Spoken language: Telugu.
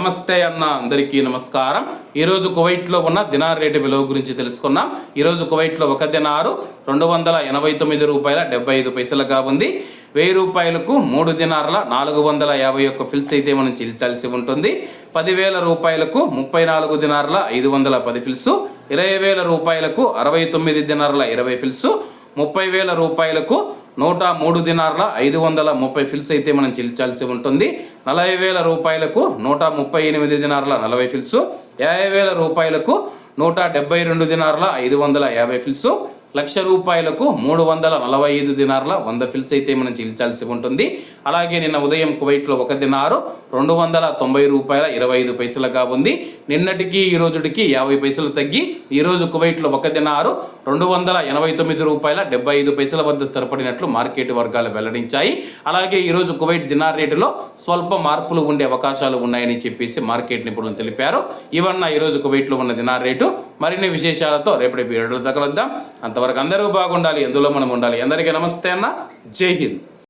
నమస్తే అన్న అందరికీ నమస్కారం. ఈరోజు కువైట్లో ఉన్న దినార్ రేటు విలువ గురించి తెలుసుకున్నాం ఈరోజు కువైట్లో ఒక దినారు రెండు వందల ఎనభై తొమ్మిది రూపాయల డెబ్బై ఐదు పైసలుగా ఉంది. వెయ్యి రూపాయలకు మూడు దినార్ల నాలుగు వందల యాభై ఒక్క ఫిల్స్ అయితే మనం చెల్లించాల్సి ఉంటుంది. పదివేల రూపాయలకు ముప్పై నాలుగు దినార్ల ఐదు వందల పది ఫిల్స్ ఇరవై వేల రూపాయలకు అరవై తొమ్మిది దినార్ల ఇరవై ఫిల్స్ ముప్పై వేల రూపాయలకు నూట మూడు దినార్ల ఐదు వందల ముప్పై ఫిల్స్ అయితే మనం చెల్లించాల్సి ఉంటుంది. నలభై వేల రూపాయలకు నూట ముప్పై ఎనిమిది దినార్ల నలభై ఫిల్స్ యాభై వేల రూపాయలకు నూట డెబ్బై రెండు దినార్ల ఐదు వందల యాభై ఫిల్స్ లక్ష రూపాయలకు మూడు వందల నలభై ఐదు దినార్ల వంద ఫిల్స్ అయితే మనం చెల్లించాల్సి ఉంటుంది. అలాగే నిన్న ఉదయం కువైట్లో ఒక దినారు రెండు వందల తొంభై రూపాయల ఇరవై ఐదు పైసలుగా ఉంది. నిన్నటికి ఈ రోజుకి యాభై పైసలు తగ్గి ఈరోజు కువైట్లో ఒక దినారు రెండు వందల ఎనభై తొమ్మిది రూపాయల డెబ్బై ఐదు పైసల వద్ద స్థిరపడినట్లు మార్కెట్ వర్గాలు వెల్లడించాయి. అలాగే ఈరోజు కువైట్ దినార్ రేటులో స్వల్ప మార్పులు ఉండే అవకాశాలు ఉన్నాయని చెప్పేసి మార్కెట్ నిపుణులు తెలిపారు. ఇవన్న ఈరోజు కువైట్లో ఉన్న దినార్ రేటు మరిన్ని విశేషాలతో రేపటి వీడియోలో తగలొద్దాం. అంతవరకు అందరూ బాగుండాలి ఎందులో మనం ఉండాలి. అందరికీ నమస్తే అన్న. జై హింద్.